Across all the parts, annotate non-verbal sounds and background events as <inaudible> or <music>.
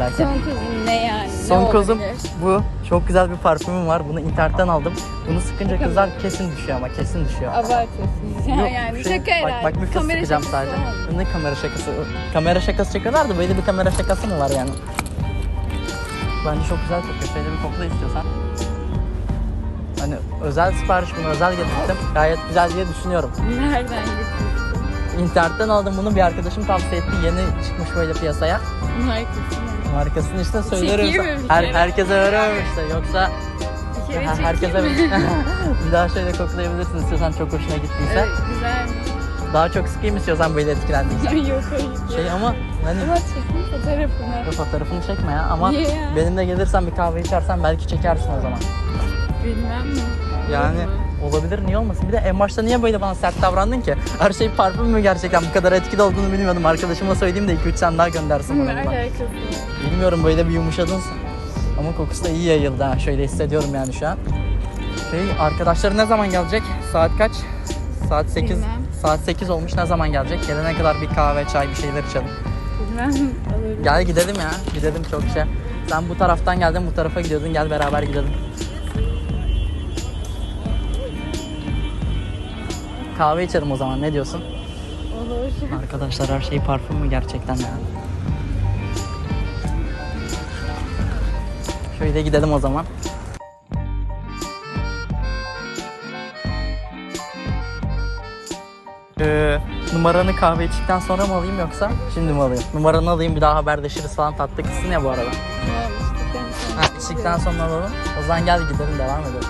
belki. Son kızın ne yani? Son ne kozum olabilir? bu. Çok güzel bir parfümüm var. Bunu internetten aldım. Bunu sıkınca kızlar kesin düşüyor ama kesin düşüyor. Abartıyorsunuz ya <laughs> Yok, yani şey, şaka herhalde. Bak, bak bir Kamera sıkacağım sadece. olmaz. Ne kamera şakası? Kamera şakası çekiyorlar da böyle bir kamera şakası mı var yani? Bence çok güzel kokuyor. Şöyle bir kokla istiyorsan. Hani özel sipariş bunu özel getirdim. Gayet güzel diye düşünüyorum. Nereden getirdin? İnternetten aldım bunu bir arkadaşım tavsiye etti. Yeni çıkmış böyle piyasaya. Markasını. Markasını işte söylüyorum. Çekeyim mi bir Her, kere? herkese veremem işte. Yoksa Bir kere ha- <laughs> herkese çekeyim mi? <laughs> bir daha şöyle koklayabilirsin istiyorsan çok hoşuna gittiyse. Evet, güzel. Daha çok sıkayım istiyorsan böyle etkilendiysen. <laughs> Yok hayır. Şey ama hani Ama çekin fotoğrafını. Dur fotoğrafını çekme ya ama Niye ya? benimle gelirsen bir kahve içersen belki çekersin o zaman. Bilmem mi? Yani Olur mu? Olabilir niye olmasın? Bir de en başta niye böyle bana sert davrandın ki? Her şey parfüm mü gerçekten bu kadar etkili olduğunu bilmiyordum. Arkadaşıma söyleyeyim de 2-3 tane daha göndersin bana. var? Bilmiyorum böyle bir yumuşadın. Ama kokusu da iyi yayıldı ha. Şöyle hissediyorum yani şu an. Şey, arkadaşları ne zaman gelecek? Saat kaç? Saat 8. Bilmem. Saat 8 olmuş. Ne zaman gelecek? Gelene kadar bir kahve, çay bir şeyler içelim. Bilmem. <laughs> Gel gidelim ya. Gidelim çok şey. Sen bu taraftan geldin, bu tarafa gidiyordun. Gel beraber gidelim. Kahve içelim o zaman. Ne diyorsun? Olur. Arkadaşlar her şey parfüm mü gerçekten ya? Şöyle gidelim o zaman. Ee, numaranı kahve içtikten sonra mı alayım yoksa şimdi mi alayım? Numaranı alayım bir daha haberleşiriz falan tatlı kızsın ya bu arada. Ha, içtikten sonra alalım. O zaman gel gidelim devam edelim.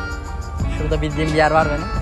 Şurada bildiğim bir yer var benim.